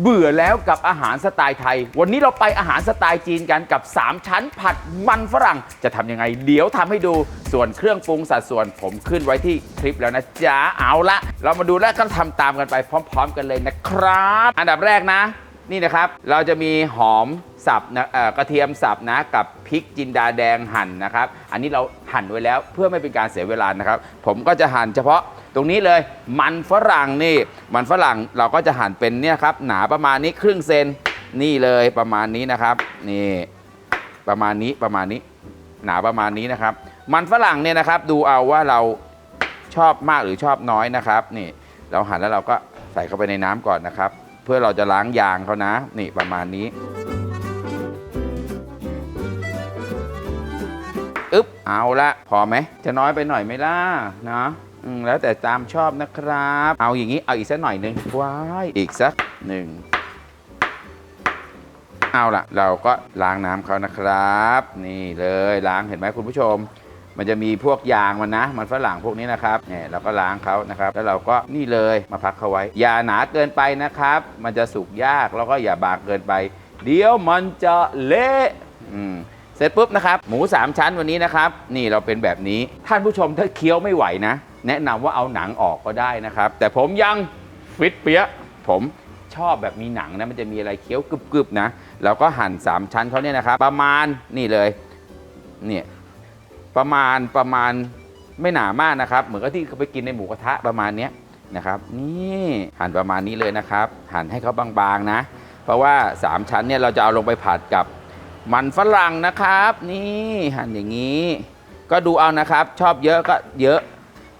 เบื่อแล้วกับอาหารสไตล์ไทย วันนี้เราไปอาหารสไตล์จีนกันกับ 3 ชั้นผัดมันฝรั่ง จะทำยังไง เดี๋ยวทำให้ดู ส่วนเครื่องปรุงสัดส่วนผมขึ้นไว้ที่คลิปแล้วนะจ๊ะ เอาละเรามาดูแล้วก็ทำตามกันไปพร้อม ๆ กันเลยนะครับ อันดับแรกนะ นี่นะครับ เราจะมีหอมสับนะกระเทียมสับนะกับพริกจินดาแดงหั่นนะครับ อันนี้เราหั่นไว้แล้วเพื่อไม่เป็นการเสียเวลานะครับ ผมก็จะหั่นเฉพาะ ตรงนี้เลยมันฝรั่งนี่ มันฝรั่งเราก็จะหั่นเป็นเนี่ยครับหนาประมาณนี้ครึ่งเซนนี่เลยประมาณนี้นะครับนี่ประมาณนี้ประมาณนี้ หนาประมาณนี้นะครับ มันฝรั่งเนี่ยนะครับ ดูเอาว่าเราชอบมากหรือชอบน้อยนะครับ นี่เราหั่นแล้วเราก็ใส่เข้าไปในน้ำก่อนนะครับ เพื่อเราจะล้างยางเขานะ นี่ประมาณนี้อึ๊บเอาละพอไหมจะน้อยไปหน่อยไหมล่ะนะ อืมแล้วแต่ตามชอบนะครับ เอาอย่างนี้เอาอีกสักหน่อยหนึ่งว้ายอีกสักหนึ่งเอาละเราก็ล้างน้ำเขานะครับ นี่เลยล้างเห็นไหมคุณผู้ชม มันจะมีพวกยางมันนะ มันฝรั่งพวกนี้นะครับเนี่ยเราก็ล้างเขานะครับ แล้วเราก็นี่เลยมาพักเขาไว้ อย่าหนาเกินไปนะครับ มันจะสุกยากแล้วก็อย่าบางเกินไป เดี๋ยวมันจะเละอืมเสร็จปุ๊บนะครับ หมู 3 ชั้นวันนี้นะครับ นี่เราเป็นแบบนี้ท่านผู้ชมถ้าเคี้ยวไม่ไหวนะ แนะนำว่าเอาหนังออกก็ได้นะครับ แต่ผมยังฟิตเปี้ยผมชอบแบบมีหนังนะมันจะมีอะไรเคี้ยวกรึบๆนะเราก็หั่น 3 ชั้นเขาเนี่ยนะครับ ประมาณนี่เลยเนี่ยประมาณประมาณไม่หนามากนะครับ เหมือนกับที่เขาไปกินในหมูกระทะประมาณเนี้ยนะครับนี่หั่นประมาณนี้เลยนะครับ หั่นให้เขาบางๆนะ เพราะว่า 3 ชั้นเนี่ยเราจะเอาลงไปผัดกับมันฝรั่งนะครับ นี่หั่นอย่างนี้ ก็ดูเอานะครับ ชอบเยอะก็เยอะ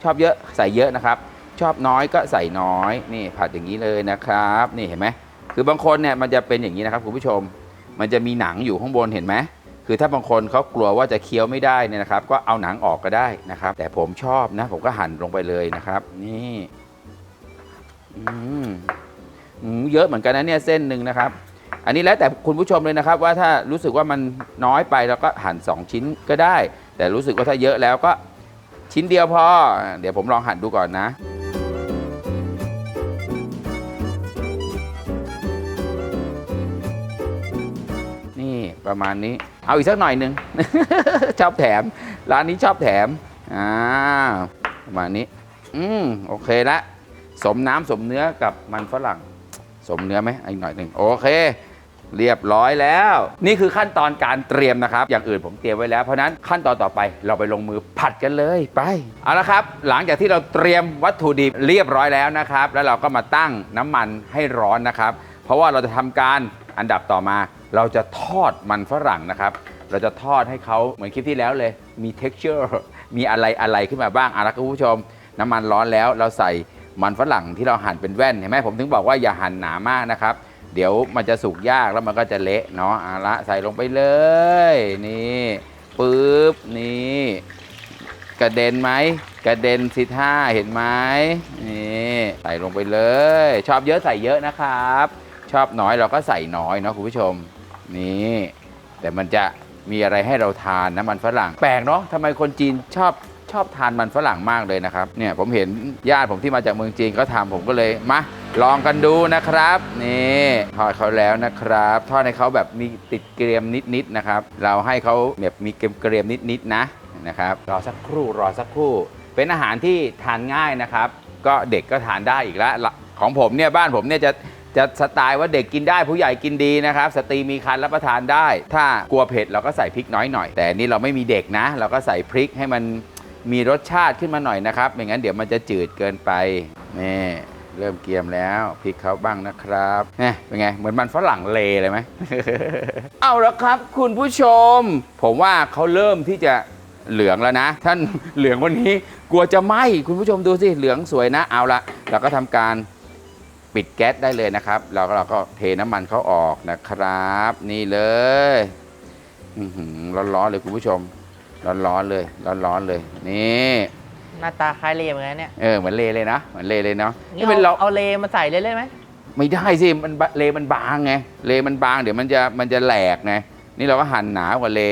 ชอบเยอะใส่เยอะนะครับ ชอบน้อยก็ใส่น้อยนี่ผัดอย่างนี้เลยนะครับนี่เห็นไหมคือบางคนเนี่ยมันจะเป็นอย่างนี้นะครับคุณผู้ชม มันจะมีหนังอยู่ข้างบนเห็นไหมคือถ้าบางคนเขากลัวว่าจะเคี้ยวไม่ได้เนี่ยนะครับ ก็เอาหนังออกก็ได้นะครับ แต่ผมชอบนะ ผมก็หั่นลงไปเลยนะครับ นี่อืมเยอะเหมือนกันนะเนี่ยเส้นหนึ่งนะครับ อันนี้แล้วแต่คุณผู้ชมเลยนะครับ ว่าถ้ารู้สึกว่ามันน้อยไปเราก็หั่น2 ชิ้นก็ได้ แต่รู้สึกว่าถ้าเยอะแล้วก็ ชิ้นเดียวพอ เดี๋ยวผมลองหั่นดูก่อนนะนี่ประมาณนี้ เอาอีกสักหน่อยหนึ่ง ชอบแถม ร้านนี้ชอบแถม อ่า ประมาณนี้ อืม โอเคละ สมน้ำสมเนื้อกับมันฝรั่ง สมเนื้อไหมอีกหน่อยหนึ่ง โอเค เรียบร้อยแล้ว นี่คือขั้นตอนการเตรียมนะครับ อย่างอื่นผมเตรียมไว้แล้วเพราะนั้นขั้นตอนต่อไปเราไปลงมือผัดกันเลยไปเอาละครับ หลังจากที่เราเตรียมวัตถุดิบเรียบร้อยแล้วนะครับ แล้วเราก็มาตั้งน้ำมันให้ร้อนนะครับ เพราะว่าเราจะทำการอันดับต่อมา เราจะทอดมันฝรั่งนะครับ เราจะทอดให้เขาเหมือนคลิปที่แล้วเลยมี texture มีอะไรอะไรขึ้นมาบ้างเอาละครับคุณผู้ชม น้ำมันร้อนแล้วเราใส่มันฝรั่งที่เราหั่นเป็นแว่นเห็นไหมผมถึงบอกว่าอย่าหั่นหนามากนะครับ เดี๋ยวมันจะสุกยากแล้วมันก็จะเละเนาะอาละใส่ลงไปเลย นี่ปึ๊บนี่กระเด็นไหมกระเด็นสิท่าเห็นไหมนี่ใส่ลงไปเลย ชอบเยอะใส่เยอะนะครับ ชอบน้อยเราก็ใส่น้อยเนาะคุณผู้ชม นี่ แต่มันจะมีอะไรให้เราทานนะมันฝรั่งแปลกเนาะทำไมคนจีนชอบ อบทานมันฝรั่งมากเลยนะครับเนี่ยผมเห็นญาติผมที่มาจากเมืองจีนก็ทำผมก็เลยมาลองกันดูนะครับ นี่ทอดเขาแล้วนะครับ ทอดให้เขาแบบมีติดเกรียมนิดๆนะครับ เราให้เขาแบบมีเกรียมๆนิดๆนะนะครับรอสักครู่รอสักครู่ เป็นอาหารที่ทานง่ายนะครับ ก็เด็กก็ทานได้อีกแล้วของผมเนี่ยบ้านผมเนี่ยจะจะสไตล์ว่าเด็กกินได้ผู้ใหญ่กินดีนะครับสตรีมีคันรับประทานได้ ถ้ากลัวเผ็ดเราก็ใส่พริกน้อยหน่อย แต่นี่เราไม่มีเด็กนะ เราก็ใส่พริกให้มัน มีรสชาติขึ้นมาหน่อยนะครับ ไม่งั้นเดี๋ยวมันจะจืดเกินไปนี่เริ่มเกียมแล้วพริกเขาบ้างนะครับเนี่ยเป็นไง เหมือนมันฝรั่งเลเลยไหม เอาละครับคุณผู้ชม ผมว่าเขาเริ่มที่จะเหลืองแล้วนะ ท่านเหลืองวันนี้กลัวจะไหม้คุณผู้ชมดูสิเหลืองสวยนะ เอาละเราก็ทำการปิดแก๊สได้เลยนะครับ เราก็เราก็เทน้ำมันเขาออกนะครับ นี่เลยร้อนๆเลยคุณผู้ชม ร้อนๆเลย ร้อนๆเลย นี่หน้าตาคล้ายเลเหมือนกันเนี่ยเออเหมือนเลเลยนะเหมือนเลเลยเนาะนี่นี่เป็นเราเอาเอาเลมาใส่เลยได้ไหมไม่ได้สิมันบะเลมันบางไงเลมันบางเดี๋ยวมันจะมันจะแหลกไงนี่เราก็หั่นหนากว่าเล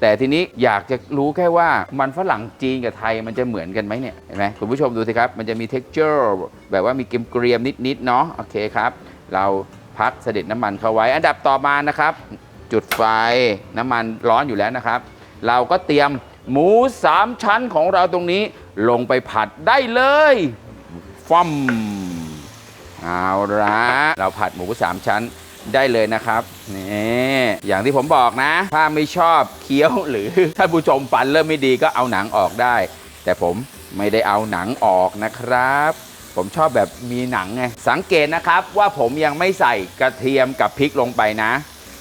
แต่ทีนี้อยากจะรู้แค่ว่ามันฝรั่งจีนกับไทยมันจะเหมือนกันไหมเนี่ยเห็นไหมคุณผู้ชมดูสิครับ มันจะมี texture แบบว่ามีเกรียมๆนิดๆเนาะโอเคครับ เราพักเสด็จน้ำมันเข้าไว้ อันดับต่อมานะครับ จุดไฟน้ำมันร้อนอยู่แล้วนะครับ เราก็เตรียมหมูสามชั้นของเราตรงนี้ลงไปผัดได้เลยฟัมเอาละเราผัดหมูสามชั้นได้เลยนะครับนี่อย่างที่ผมบอกนะ ถ้าไม่ชอบเคี้ยวหรือท่านผู้ชมฟันเริ่มไม่ดีก็เอาหนังออกได้ แต่ผมไม่ได้เอาหนังออกนะครับ ผมชอบแบบมีหนังไงสังเกตนะครับว่าผมยังไม่ใส่กระเทียมกับพริกลงไปนะ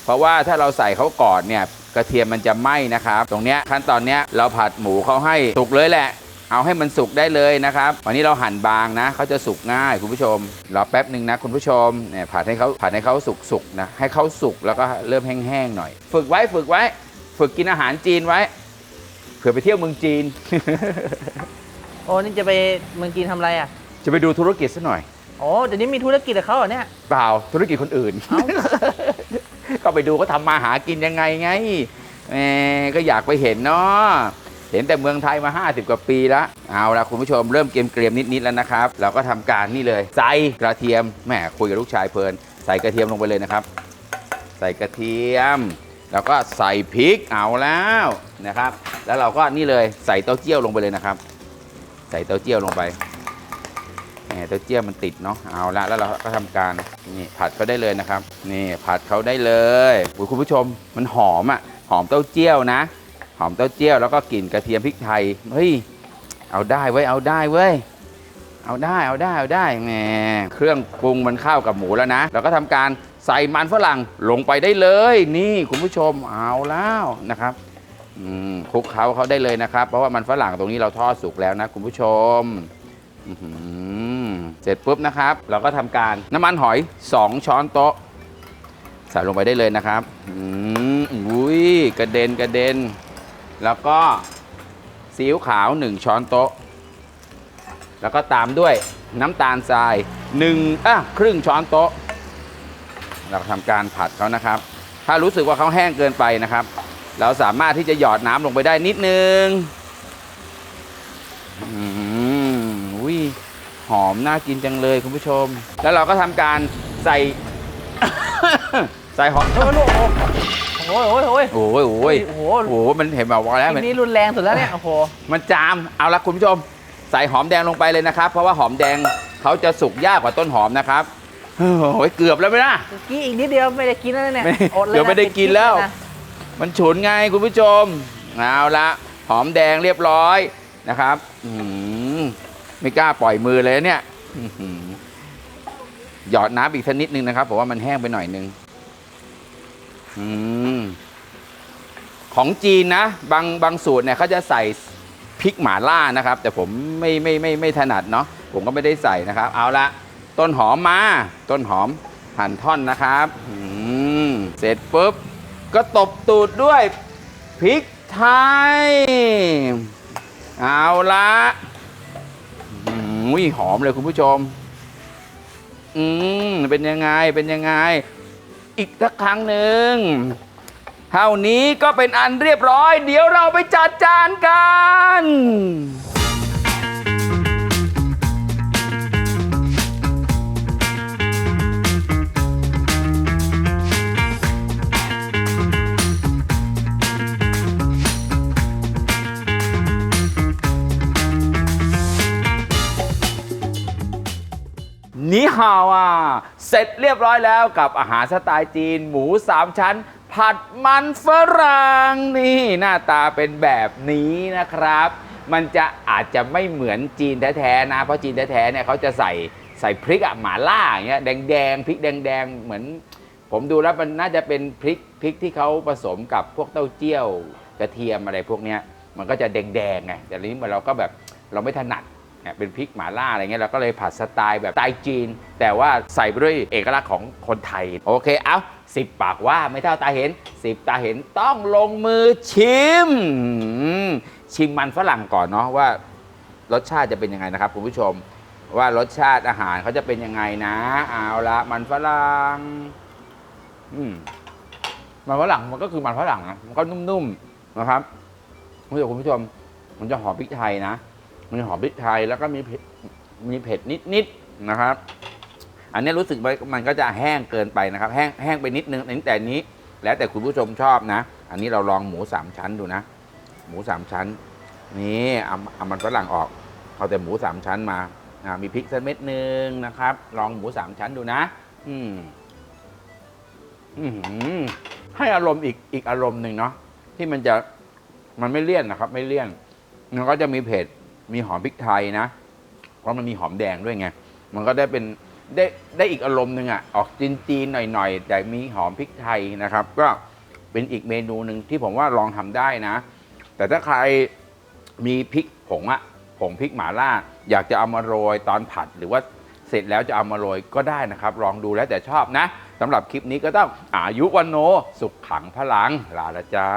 เพราะว่าถ้าเราใส่เขาก่อนเนี่ย กระเทียมมันจะไหม้นะครับ ตรงเนี้ยขั้นตอนเนี้ยเราผัดหมูเขาให้สุกเลยแหละ เอาให้มันสุกได้เลยนะครับ วันนี้เราหั่นบางนะเขาจะสุกง่ายคุณผู้ชมรอแป๊บหนึ่งนะคุณผู้ชมเนี่ยผัดให้เขาผัดให้เขาสุกๆนะให้เขาสุกแล้วก็เริ่มแห้งๆหน่อย ฝึกไว้ฝึกไว้ ฝึกกินอาหารจีนไว้เผื่อไปเที่ยวเมืองจีน โอ้นี่จะไปเมืองจีนทำอะไรอะจะไปดูธุรกิจซะหน่อย โอ้เดี๋ยวนี้มีธุรกิจกับเขาเหรอเนี่ย เปล่าธุรกิจคนอื่น เอ้า ก็ไปดูเขาทำมาหากินยังไงไงแหมก็อยากไปเห็นเนาะเห็นแต่เมืองไทยมา 50 กว่าปีแล้วเอาละคุณผู้ชมเริ่มเกมเกรียมๆนิดๆแล้วนะครับ เราก็ทำการนี่เลย ใส่กระเทียมแหมคุยกับลูกชายเพลิน ใส่กระเทียมลงไปเลยนะครับ ใส่กระเทียม แล้วก็ใส่พริกเอาแล้วนะครับ แล้วเราก็นี่เลยใส่เต้าเจี้ยวลงไปเลยนะครับ ใส่เต้าเจี้ยวลงไป ต้าเจี้ยวมันติดเนาะเอาละแล้วเราก็ทำการนี่ผัดเขาได้เลยนะครับ นี่ผัดเขาได้เลยุคุณผู้ชมมันหอมอะหอมเต้าเจี้ยวนะ หอมเต้าเจี้ยวแล้วก็กลิ่นกระเทียมพริกไทยเฮ้ยเอาได้เว้ยเอาได้เว้ยเอาได้เอาได้เอาได้แหมเครื่องปรุงมันเข้ากับหมูแล้วนะเราก็ทำการใส่มันฝรั่งลงไปได้เลย นี่คุณผู้ชมเอาแล้วนะครับคลุกเคล้าเขาได้เลยนะครับ เพราะว่ามันฝรั่งตรงนี้เราทอดสุกแล้วนะคุณผู้ชม อื เสร็จปุ๊บนะครับ เราก็ทำการน้ำมันหอย 2 ช้อนโต๊ะใส่ลงไปได้เลยนะครับอืมอุ้ยกระเด็นกระเด็น แล้วก็ซีอิ๊วขาว 1 ช้อนโต๊ะ แล้วก็ตามด้วยน้ำตาลทราย1อะครึ่งช้อนโต๊ะ เราทำการผัดเขานะครับ ถ้ารู้สึกว่าเขาแห้งเกินไปนะครับ เราสามารถที่จะหยอดน้ำลงไปได้นิดนึงอืม หอมน่ากินจังเลยคุณผู้ชม แล้วเราก็ทำการใส่ ใส่หอม โอ้โหโอ้โหโอ้โหโอ้ยโอ้ยโอ้โหโอ้โหมันเห็นแบบว่าแล้วทีมันนี้รุนแรงสุดแล้วเนี่ย โอ้โห มันจามเอาละคุณผู้ชม ใส่หอมแดงลงไปเลยนะครับ เพราะว่าหอมแดงเขาจะสุกยากกว่าต้นหอมนะครับโอ้ยเกือบแล้วไหมล่ะ เมื่อกี้อีกนิดเดียวไม่ได้กินแล้วเนี่ยไม่อดเลยนะเดี๋ยวไม่ได้กินแล้ว ปิดคลิปเยนะมันฉุนไงคุณผู้ชมเอาละหอมแดงเรียบร้อยนะครับอื้อหือ ไม่กล้าปล่อยมือเลยเนี่ยหยอดน้ำอีกสักนิดนึงนะครับผมว่ามันแห้งไปหน่อยนึงอืมของจีนนะ บางบางสูตรเนี่ยเขาจะใส่พริกหม่าล่านะครับ แต่ผมไม่ไม่ไม่ไม่ถนัดเนาะผมก็ไม่ได้ใส่นะครับ เอาละต้นหอมมา ต้นหอมหั่นท่อนนะครับเสร็จปุ๊บ ก็ตบตูดด้วยพริกไทย เอาละ ยหอมเลยคุณผู้ชม อืมเป็นยังไงเป็นยังไง อีกสักครั้งหนึ่งเท่านี้ก็เป็นอันเรียบร้อย เดี๋ยวเราไปจัดจานกัน เสร็จเรียบร้อยแล้วกับอาหารสไตล์จีน หมูสามชั้น ผัดมันฝรั่งนี่หน้าตาเป็นแบบนี้นะครับ มันจะอาจจะไม่เหมือนจีนแท้ๆนะ เพราะจีนแท้ๆเนี่ยเขาจะใส่ใส่พริกอะหม่าล่าอย่างเงี้ยแดงๆพริกแดงๆเหมือน ผมดูแล้วมันน่าจะเป็นพริกพริกที่เขาผสมกับพวกเต้าเจี้ยวกระเทียมอะไรพวกเนี้ยมันก็จะแดงๆไงแต่ทีนี้เราก็แบบเราไม่ถนัด เนี่ยเป็นพริกหม่าล่าอะไรเงี้ยเราก็เลยผัดสไตล์แบบสไตล์จีน แต่ว่าใส่ไปด้วยเอกลักษณ์ของคนไทย โอเค เอาสิบปากว่าไม่เท่าตาเห็นสิบตาเห็นต้องลงมือชิม ชิมมันฝรั่งก่อนเนาะว่ารสชาติจะเป็นยังไงนะครับคุณผู้ชมว่ารสชาติอาหารเขาจะเป็นยังไงนะเอาละมันฝรั่งอืมมันฝรั่งมันก็คือมันฝรั่งนะมันก็นุ่มๆนะครับคุณผู้ชมมันจะหอมพริกไทยนะ มีหอมพริกไทยแล้วก็มีมีเผ็ดนิดๆนะครับ อันนี้รู้สึกว่ามันก็จะแห้งเกินไปนะครับ แห้งแห้งไปนิดนึงแต่นี้ แล้วแต่คุณผู้ชมชอบนะ อันนี้เราลองหมูสามชั้นดูนะ หมูสามชั้น นี่เอาเอามันฝรั่งออกเอาแต่หมูสามชั้นมามีพริกสักเม็ดหนึ่งนะครับ ลองหมูสามชั้นดูนะ อืมอือหือให้อารมณ์อีกอีกอารมณ์หนึ่งเนาะที่มันจะมันไม่เลี่ยนนะครับ ไม่เลี่ยนมันก็จะมีเผ็ด มีหอมพริกไทยนะ เพราะมันมีหอมแดงด้วยไง มันก็ได้เป็นได้ได้อีกอารมณ์หนึ่งอะออกจีนๆหน่อยๆ แต่มีหอมพริกไทยนะครับ ก็เป็นอีกเมนูหนึ่งที่ผมว่าลองทำได้นะ แต่ถ้าใครมีพริกผงอะผงพริกหมาล่า อยากจะเอามาโรยตอนผัดหรือว่าเสร็จแล้วจะเอามาโรยก็ได้นะครับ ลองดูแล้วแต่ชอบนะสำหรับคลิปนี้ก็ต้องอายุวันโน สุขขังพลังลาละจ้า